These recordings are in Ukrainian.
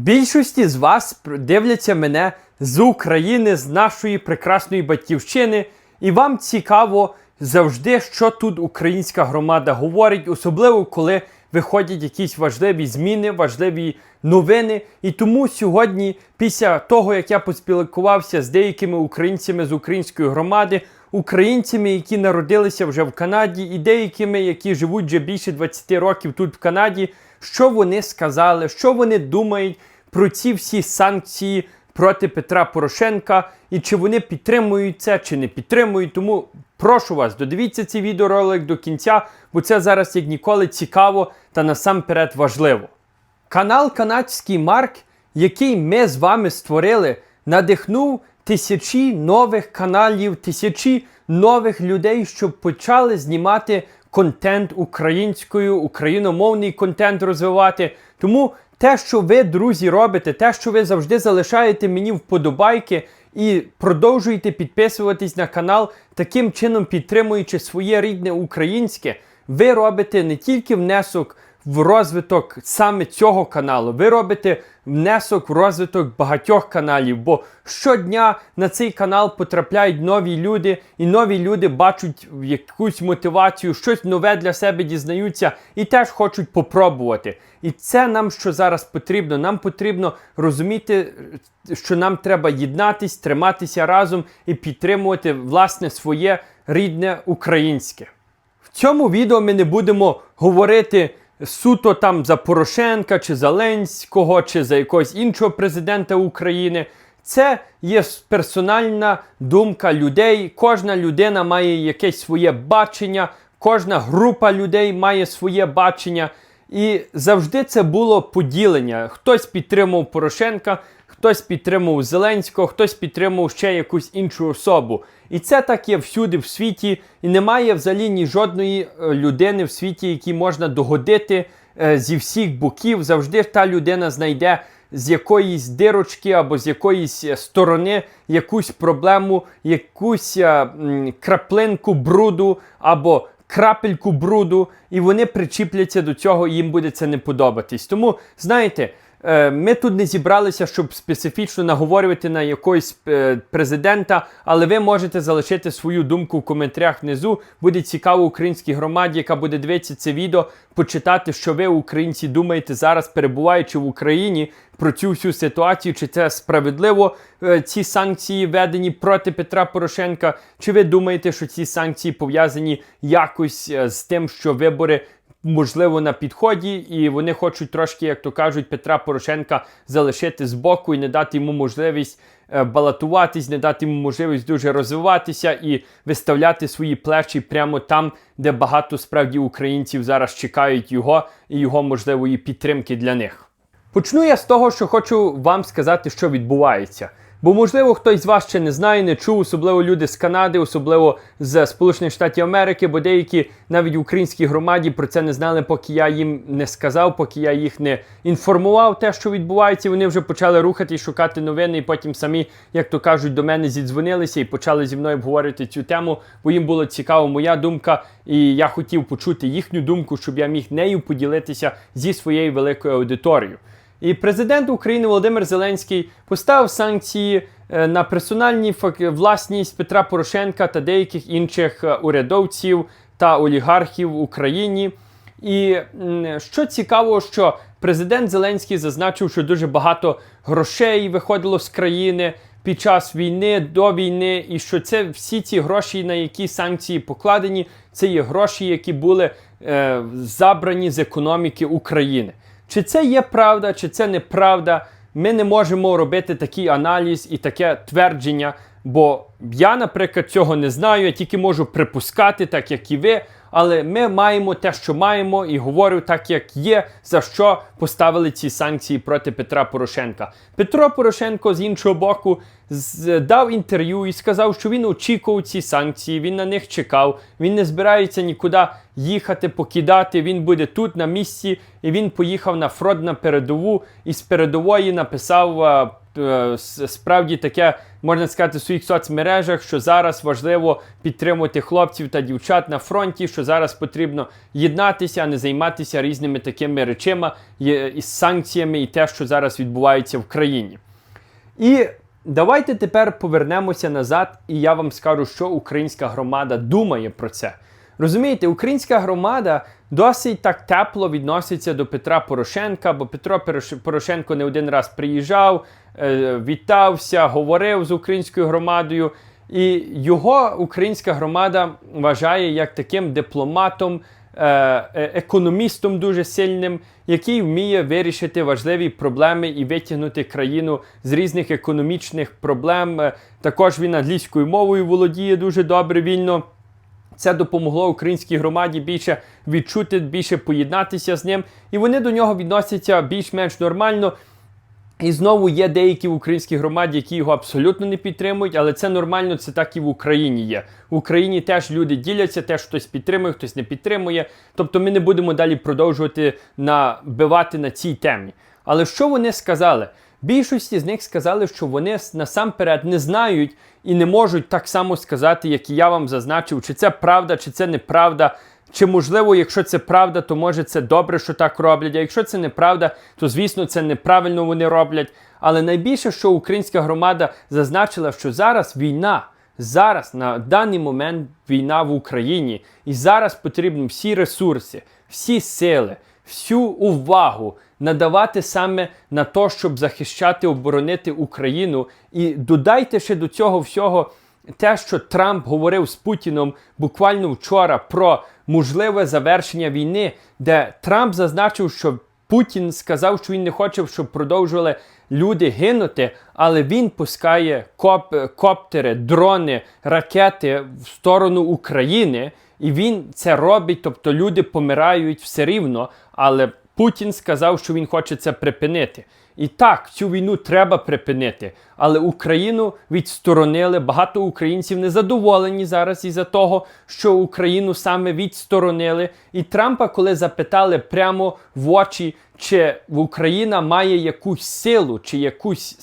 Більшості з вас дивляться мене з України, з нашої прекрасної батьківщини, і вам цікаво завжди, що тут українська громада говорить, особливо коли виходять якісь важливі зміни, важливі новини. І тому сьогодні, після того як я поспілкувався з деякими українцями з української громади, українцями, які народилися вже в Канаді, і деякими, які живуть вже більше 20 років тут в Канаді, що вони сказали, що вони думають про ці всі санкції проти Петра Порошенка, і чи вони підтримують це, чи не підтримують. Тому прошу вас, додивіться цей відеоролик до кінця, бо це зараз як ніколи цікаво та насамперед важливо. Канал Канадський Марк, який ми з вами створили, надихнув тисячі нових каналів, тисячі нових людей, щоб почали знімати контент українською, україномовний контент розвивати. Тому те, що ви, друзі, робите, те, що ви завжди залишаєте мені вподобайки і продовжуєте підписуватись на канал, таким чином підтримуючи своє рідне українське, ви робите не тільки внесок в розвиток саме цього каналу, ви робите внесок в розвиток багатьох каналів, бо щодня на цей канал потрапляють нові люди, і нові люди бачать якусь мотивацію, щось нове для себе дізнаються і теж хочуть попробувати. І це нам що зараз потрібно. Нам потрібно розуміти, що нам треба єднатись, триматися разом і підтримувати власне своє рідне українське. В цьому відео ми не будемо говорити суто там за Порошенка, чи Зеленського, чи за якогось іншого президента України. Це є персональна думка людей. Кожна людина має якесь своє бачення, кожна група людей має своє бачення. І завжди це було поділення. Хтось підтримував Порошенка, хтось підтримував Зеленського, хтось підтримував ще якусь іншу особу. І це так є всюди в світі, і немає взагалі ні жодної е, людини в світі, якій можна догодити е, зі всіх боків. Завжди та людина знайде з якоїсь дирочки або з якоїсь е, сторони якусь проблему, якусь краплинку бруду або крапельку бруду, і вони причіпляться до цього, і їм буде це не подобатись. Тому, знаєте, ми тут не зібралися, щоб специфічно наговорювати на якогось е, президента, але ви можете залишити свою думку в коментарях внизу. Буде цікаво українській громаді, яка буде дивитися це відео, почитати, що ви, українці, думаєте зараз, перебуваючи в Україні, про цю всю ситуацію, чи це справедливо е, ці санкції введені проти Петра Порошенка, чи ви думаєте, що ці санкції пов'язані якось е, з тим, що вибори можливо на підході, і вони хочуть трошки, як то кажуть, Петра Порошенка залишити збоку і не дати йому можливість е, балотуватись, не дати йому можливість дуже розвиватися і виставляти свої плечі прямо там, де багато справді українців зараз чекають його і його можливої підтримки для них. Почну я з того, що хочу вам сказати, що відбувається. Бо, можливо, хтось з вас ще не знає, не чув, особливо люди з Канади, особливо з Сполучених Штатів Америки, бо деякі навіть в українській громаді про це не знали, поки я їм не сказав, поки я їх не інформував те, що відбувається. Вони вже почали рухати і шукати новини, і потім самі, як то кажуть, до мене зідзвонилися і почали зі мною обговорити цю тему, бо їм було цікаво моя думка, і я хотів почути їхню думку, щоб я міг нею поділитися зі своєю великою аудиторією. І президент України Володимир Зеленський поставив санкції е, на персональні власність Петра Порошенка та деяких інших е, урядовців та олігархів в Україні. І що цікаво, що президент Зеленський зазначив, що дуже багато грошей виходило з країни під час війни, до війни, і що це всі ці гроші, на які санкції покладені, це є гроші, які були е, забрані з економіки України. Чи це є правда, чи це неправда, ми не можемо робити такий аналіз і таке твердження, бо я, наприклад, цього не знаю, я тільки можу припускати, так як і ви. Але ми маємо те, що маємо, і говорю так, як є, за що поставили ці санкції проти Петра Порошенка. Петро Порошенко з іншого боку дав інтерв'ю і сказав, що він очікував ці санкції, він на них чекав, він не збирається нікуди їхати, покидати. Він буде тут на місці, і він поїхав на фронт на передову і з передової написав е, е, справді таке можна сказати в своїх соцмережах, що зараз важливо підтримувати хлопців та дівчат на фронті, що зараз потрібно єднатися, а не займатися різними такими речами із санкціями і те, що зараз відбувається в країні. І давайте тепер повернемося назад, і я вам скажу, що українська громада думає про це. Розумієте, українська громада досить так тепло відноситься до Петра Порошенка, бо Петро Порошенко не один раз приїжджав, е, вітався, говорив з українською громадою. І його українська громада вважає як таким дипломатом, економістом дуже сильним, який вміє вирішити важливі проблеми і витягнути країну з різних економічних проблем. Е, Також він англійською мовою володіє дуже добре вільно. Це допомогло українській громаді більше відчути, більше поєднатися з ним, і вони до нього відносяться більш-менш нормально. І знову є деякі в українській громаді, які його абсолютно не підтримують, але це нормально, це так і в Україні є. В Україні теж люди діляться, теж хтось підтримує, хтось не підтримує. Тобто ми не будемо далі продовжувати набивати на цій темі. Але що вони сказали? Більшості з них сказали, що вони насамперед не знають і не можуть так само сказати, як і я вам зазначив, чи це правда, чи це неправда. Чи можливо, якщо це правда, то може це добре, що так роблять. А якщо це неправда, то звісно це неправильно вони роблять. Але найбільше, що українська громада зазначила, що зараз війна, зараз на даний момент війна в Україні, і зараз потрібні всі ресурси, всі сили, всю увагу надавати саме на те, щоб захищати, оборонити Україну. І додайте ще до цього всього те, що Трамп говорив з Путіном буквально вчора про можливе завершення війни, де Трамп зазначив, що Путін сказав, що він не хоче, щоб продовжували люди гинути, але він пускає коп, коптери, дрони, ракети в сторону України, і він це робить, тобто люди помирають все рівно, але Путін сказав, що він хоче це припинити. І так, цю війну треба припинити. Але Україну відсторонили. Багато українців незадоволені зараз із-за того, що Україну саме відсторонили. І Трампа, коли запитали прямо в очі, чи Україна має якусь силу, чи якусь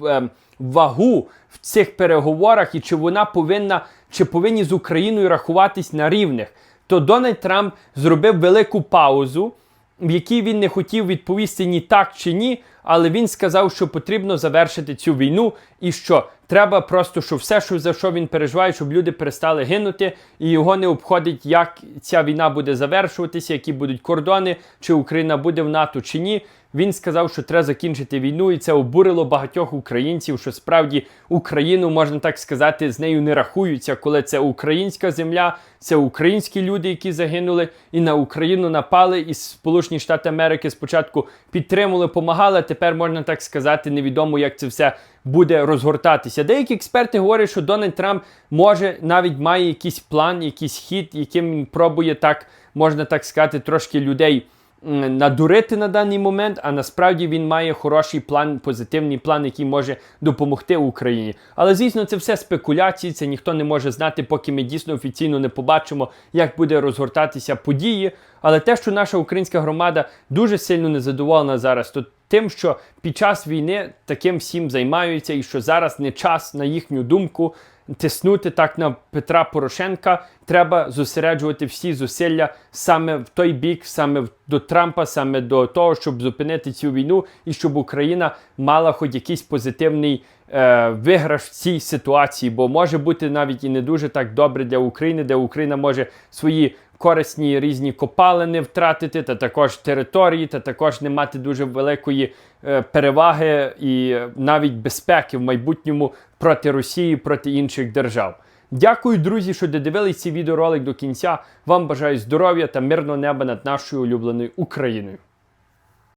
в- ем, вагу в цих переговорах, і чи вона повинна, чи повинні з Україною рахуватись на рівних, то Дональд Трамп зробив велику паузу в якій він не хотів відповісти ні так чи ні, але він сказав, що потрібно завершити цю війну і що треба просто, що все, що за що він переживає, щоб люди перестали гинути, і його не обходить, як ця війна буде завершуватися, які будуть кордони, чи Україна буде в НАТО чи ні. Він сказав, що треба закінчити війну, і це обурило багатьох українців, що справді Україну, можна так сказати, з нею не рахуються, коли це українська земля, це українські люди, які загинули, і на Україну напали, і Сполучені Штати Америки спочатку підтримували, помагали. Тепер можна так сказати, невідомо, як це все буде розгортатися. Деякі експерти говорять, що Дональд Трамп може навіть має якийсь план, якийсь хід, яким він пробує так, можна так сказати, трошки людей надурити на даний момент, а насправді він має хороший план, позитивний план, який може допомогти Україні. Але звісно, це все спекуляції, це ніхто не може знати, поки ми дійсно офіційно не побачимо, як буде розгортатися події. Але те, що наша українська громада дуже сильно незадоволена зараз, то тим, що під час війни таким всім займаються, і що зараз не час, на їхню думку, тиснути так на Петра Порошенка, треба зосереджувати всі зусилля саме в той бік, саме до Трампа, саме до того, щоб зупинити цю війну і щоб Україна мала хоч якийсь позитивний е, виграш в цій ситуації, бо може бути навіть і не дуже так добре для України, де Україна може свої корисні різні копалини втратити, та також території, та також не мати дуже великої е, переваги і навіть безпеки в майбутньому проти Росії, проти інших держав. Дякую, друзі, що додивились цей відеоролик до кінця. Вам бажаю здоров'я та мирного неба над нашою улюбленою Україною.